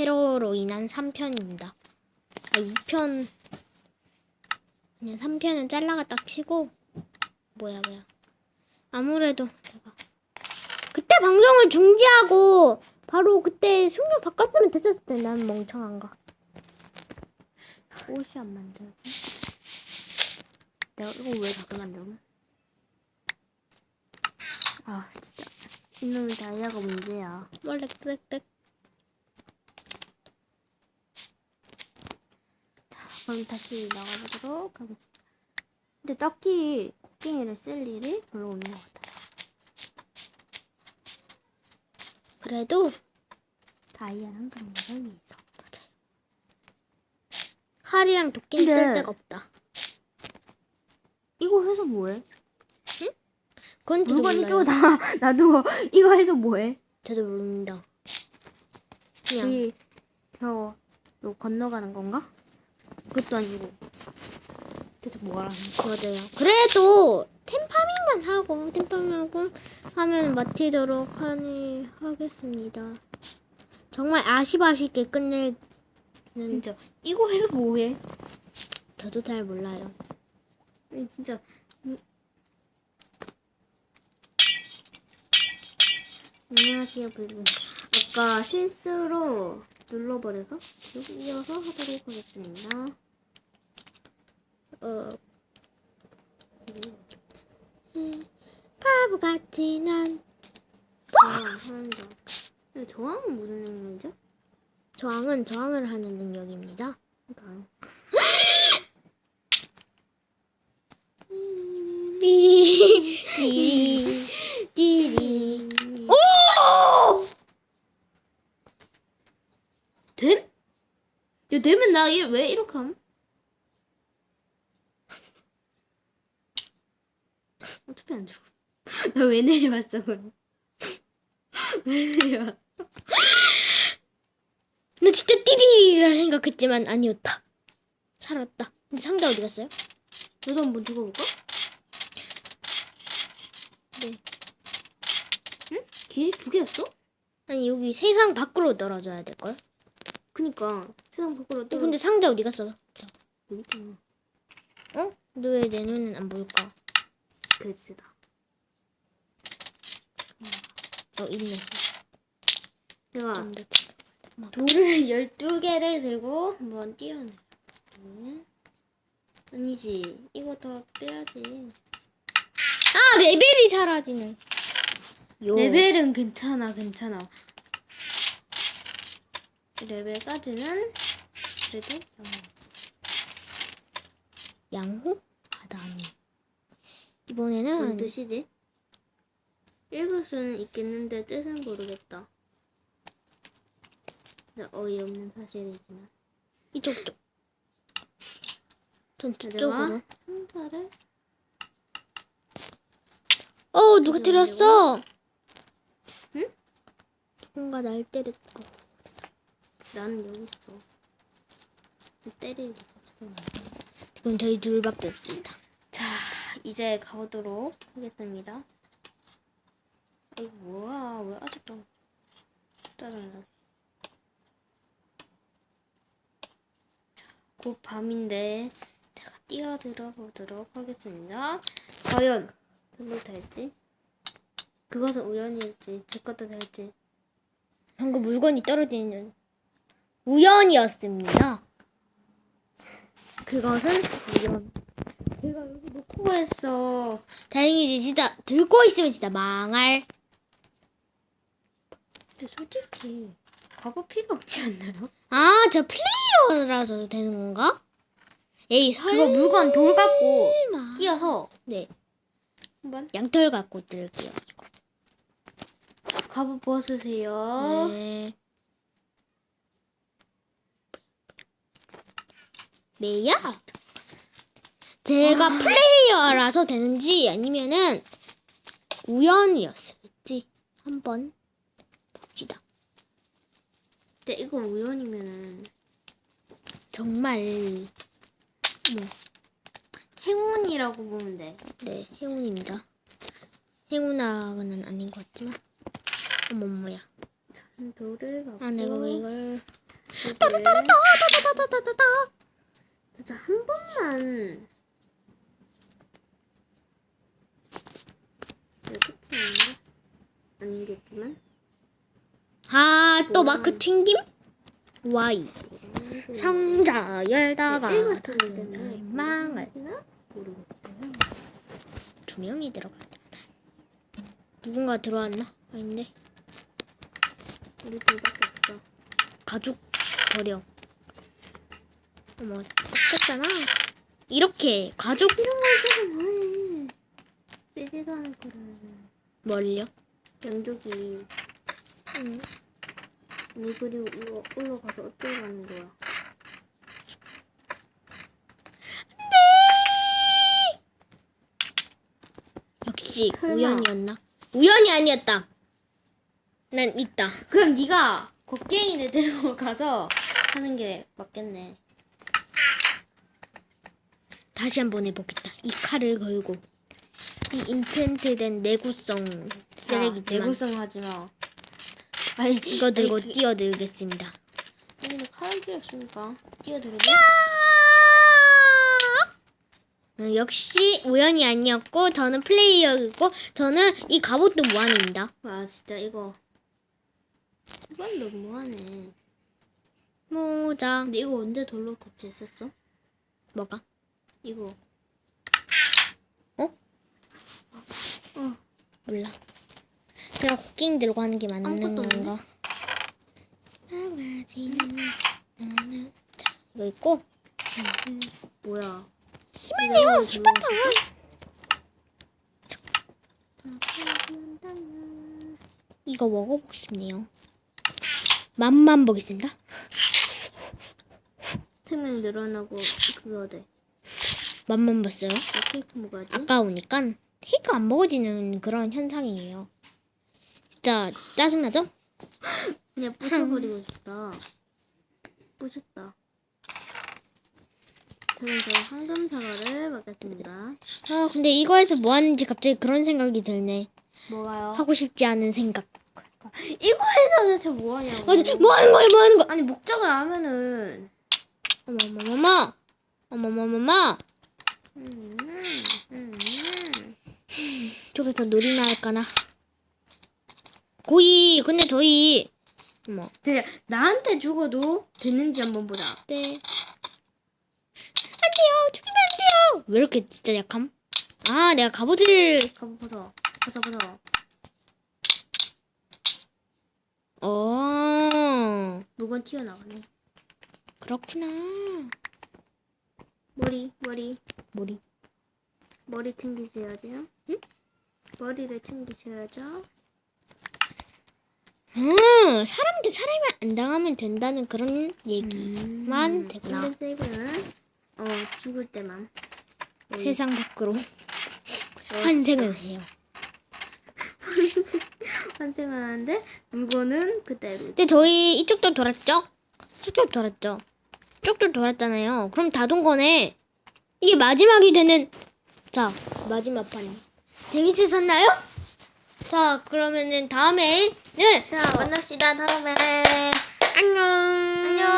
테러로 인한 3편입니다. 아 2편 그냥 3편은 잘라갔다 치고 뭐야 뭐야 아무래도 제가 그때 방송을 중지하고 바로 그때 숙녀 바꿨으면 됐었을 텐데 난 멍청한가 옷이 안 만들어지? 내가 이거 왜 자꾸 만들어? 아 진짜 이놈의 다이아가 문제야. 원래 땡땡 그럼 다시 나가보도록 하겠습니다. 근데 딱히 곡괭이를 쓸 일이 별로 없는 것 같아요. 그래도 다이아랑 강력을 위해서. 맞아요 칼이랑 도끼는 쓸 근데- 데가 없다 이거 해서 뭐해? 그건 저도 물건 몰라요 이쪽으로 다 놔두고 이거 해서 뭐해? 저도 모릅니다 그냥 저기 저거 로 건너가는 건가? 그것도 아니고 대체 뭐하라는 거? 맞아요. 그래도 템파밍만 하고 템파밍하고 하면 마치도록 하니 하겠습니다. 정말 아쉽아쉽게 끝내는 진짜 이거 해서 뭐해? 저도 잘 몰라요. 진짜 음. 안녕하세요 불분 아까 실수로 눌러버려서 여기 이어서 하도록 하겠습니다 어 음, 바보 같이 난 근데 저항은 무슨 능력이죠? 저항은 저항을 하는 능력입니다. 그러니까요 띠리 띠리 오! 됨? 야 되면 나 왜 이렇게 함? 어차피 안 죽어 나 왜 내려왔어 그럼 왜 내려왔어 나 진짜 띠리라 생각했지만 아니었다. 살았다. 근데 상자 어디 갔어요? 너도 한번 죽어볼까? 네. 응? 길이 두 개였어? 아니 여기 세상 밖으로 떨어져야 될 걸. 그니까 세상 밖으로 어, 또 근데 상자 어디 갔어? 여기 있잖아 어? 너 왜 내 눈엔 안 보일까? 글쓰다 어 있네. 내가 좀더 챙겨. 돌을 12개를 들고 한번 띄워내 네. 아니지 이거 더 빼야지 아 레벨이 사라지네. 요. 레벨은 괜찮아 괜찮아 레벨까지는 그래도 영어. 양호? 하다니. 이번에는 뭔 뜻이지? 읽을 수는 있겠는데 뜻은 모르겠다 진짜 어이없는 사실이지만 이쪽 쪽. 전 저쪽으로. 상자를 어 누가 때렸어? 응? 누군가 날 때렸고. 나는 여기 있어 때릴 리가 없어 지금 저희 둘밖에 없습니다. 자, 이제 가보도록 하겠습니다. 이거 뭐야? 왜 아직도 짜증나? 자, 곧 밤인데 제가 뛰어들어 보도록 하겠습니다. 과연 별로 될지? 그것은 우연일지 제 것도 될지 방금 물건이 떨어지는 우연이었습니다. 그것은 우연. 제가 여기 놓고 했어. 다행이지 진짜 들고 있으면 진짜 망할. 근데 솔직히 과거 필요 없지 않나요? 아, 저 플레이어라도 되는 건가? 에이, 설마. 그거 물건 돌 갖고 끼어서 네, 한번 양털 갖고 뜰게요. 갑옷 벗으세요. 네. 메야. 제가 플레이어라서 되는지 아니면은 우연이었을지 한번 봅시다. 근데 이거 우연이면은 정말 뭐 행운이라고 보면 돼. 네, 행운입니다. 행운아는 아닌 것 같지만 어머머야. 노를 갖고 아 내가 왜 이걸 따라따라따따따따따따 진짜 한 번만 이거 끝이 아닌가? 아니겠지만 아, 또 마크 튕김? Y. 상자 열다가 모르겠어요. 두 명이 들어갔다. 누군가 들어왔나? 아닌데 우리 둘밖에 없어. 가죽 버려. 어머 뜯겼잖아. 이렇게 가죽 이런 거 있어서 뭐해? 쓰지도 않을 거를. 멀려? 양족이 응. 니 그리고 이거 올라가서 어쩌고 하는 거야? 역시 설마. 우연이었나? 우연이 아니었다. 난 있다. 그럼 네가 곡괭이를 들고 가서 하는 게 맞겠네. 다시 한번 해보겠다. 이 칼을 걸고 이 인챈트된 내구성 쓰레기지만 내구성 하지 마. 아니 이거 들고 아니, 그- 뛰어들겠습니다. 아니 칼을 필요 없으니까 뛰어들게. 어, 역시 우연이 아니었고 저는 플레이어이고 저는 이 갑옷도 무한입니다. 와 진짜 이거 이건 너무하네. 모자 근데 이거 언제 돌로 교체했었어? 뭐가? 이거 몰라. 그냥 곡괭이 들고 하는 게 맞는. 건가? 강아지는 나는 이거 있고 뭐야? 힘을 슈퍼파. 이거 먹어보고 싶네요. 맛만 보겠습니다. 생명 늘어나고 그거 돼. 맛만 봤어요. 나 케이크 먹어야지. 아까우니까 케이크 안 먹어지는 그런 현상이에요. 진짜 짜증나죠? 그냥 부숴버리고 싶다. 부셨다. 저는 저 황금 사과를 먹겠습니다. 아 근데 이거에서 뭐 하는지 갑자기 그런 생각이 들네. 뭐가요? 하고 싶지 않은 생각. 이거에서 대체 뭐 하냐고. 맞아, 뭐 하는 거야, 뭐 하는 거야? 아니 목적을 알면은 어머머머머, 어머머머머. 음, 음, 쪽에서 놀이나 할까나. 고이, 근데 저희 어머, 진짜 나한테 죽어도 되는지 한번 보자. 네. 안 돼요, 죽이면 안 돼요. 왜 이렇게 진짜 약함? 아, 내가 갑옷을 가보 벗어. 벗어 벗어. 어, 물건 튀어나가네. 그렇구나. 머리 머리 머리. 머리 챙기셔야죠. 응? 머리를 챙기셔야죠. 음, 사람한테 사람이 안 당하면 된다는 그런 얘기만 되구나. 근데 세이브는 어 죽을 때만 머리. 세상 밖으로 어, 환생을 해요. 환생을 하는데 물건은 그대로. 근데 저희 이쪽도 돌았죠? 이쪽도 돌았죠? 이쪽도 돌았잖아요. 그럼 다 돈 거네. 이게 마지막이 되는 자 마지막 판 재밌으셨나요? 자 그러면은 다음에는 자 만납시다 다음에. 안녕. 안녕.